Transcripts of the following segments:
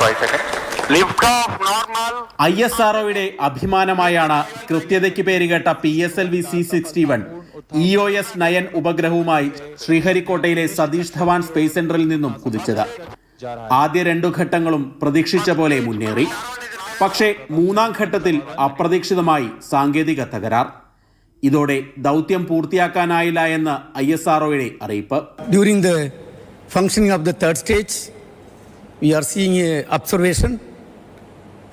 five seconds. Lift off I S R ഒയുടെ അഭിമാനമായാണ് കൃത്യതയ്ക്ക് പേരുകേട്ട P S L V C sixty one E O S nine ഉപഗ്രഹവുമായി ശ്രീഹരിക്കോട്ടയിലെ Satish Dhawan space സെന്ററിൽ നിന്നും കുതിച്ചത്. ആദ്യ രണ്ടു ഘട്ടങ്ങളും പ്രതീക്ഷിച്ച പോലെ മുന്നേറി. പക്ഷേ മൂന്നാം ഘട്ടത്തിൽ അപ്രതീക്ഷിതമായി സാങ്കേതിക തകരാർ. ഇതോടെ ദൗത്യം പൂർത്തിയാക്കാനായില്ല എന്ന് ഐ എസ് ആർ ഒയുടെ അറിയിപ്പ്. During the functioning of the third stage we are seeing a observation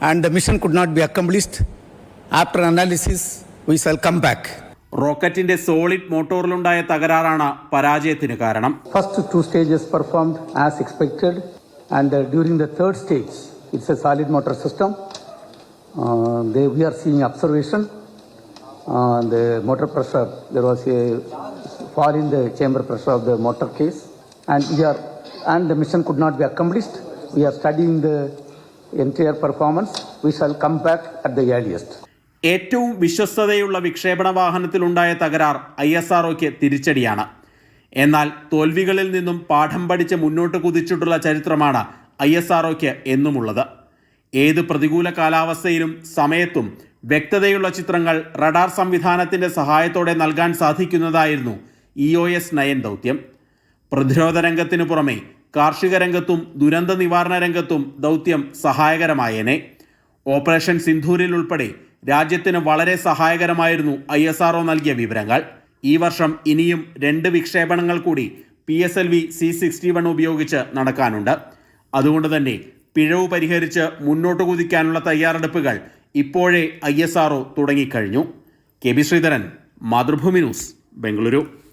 and the mission could not be accomplished after analysis we shall come back റോക്കറ്റിന്റെ solid മോട്ടോറിലുണ്ടായ തകരാറാണ് പരാജയത്തിന് കാരണം. First two stages performed as expected and during the third stage it's a solid motor system we are seeing observation Uh, the motor pressure, there was a fall in the chamber pressure of the motor case and we are, and the mission could not be accomplished. We are studying the entire performance. We shall come back at the earliest. ഏറ്റവും വിശ്വസ്തതയുള്ള വിക്ഷേപണ വാഹനത്തിലുണ്ടായ തകരാർ I S ആർഒക്ക് തിരിച്ചടിയാണ് എന്നാൽ തോൽവികളിൽ നിന്നും പാഠം പഠിച്ച് മുന്നോട്ട് കുതിച്ചിട്ടുള്ള ചരിത്രമാണ് ഐ എസ് ആർഒക്ക് എന്നുമുള്ളത് ഏത് പ്രതികൂല കാലാവസ്ഥയിലും സമയത്തും വ്യക്തതയുള്ള ചിത്രങ്ങൾ റഡാർ സംവിധാനത്തിന്റെ സഹായത്തോടെ നൽകാൻ സാധിക്കുന്നതായിരുന്നു ഇ ഒ എസ് നയൻ ദൗത്യം. പ്രതിരോധ രംഗത്തിനു പുറമെ കാർഷിക രംഗത്തും ദുരന്ത നിവാരണ രംഗത്തും ദൗത്യം സഹായകരമായേനെ. ഓപ്പറേഷൻ സിന്ധൂരിൽ ഉൾപ്പെടെ രാജ്യത്തിന് വളരെ സഹായകരമായിരുന്നു ഐ എസ് ആർഒ നൽകിയ വിവരങ്ങൾ. ഈ വർഷം ഇനിയും രണ്ട് വിക്ഷേപണങ്ങൾ കൂടി P S L V C sixty one ഉപയോഗിച്ച് നടക്കാനുണ്ട്. അതുകൊണ്ട് തന്നെ പിഴവ് പരിഹരിച്ച് മുന്നോട്ട് കുതിക്കാനുള്ള തയ്യാറെടുപ്പുകൾ ഇപ്പോഴേ ഐ എസ് ആർഒ തുടങ്ങിക്കഴിഞ്ഞു. K B Sreedharan Mathrubhumi news Bengaluru.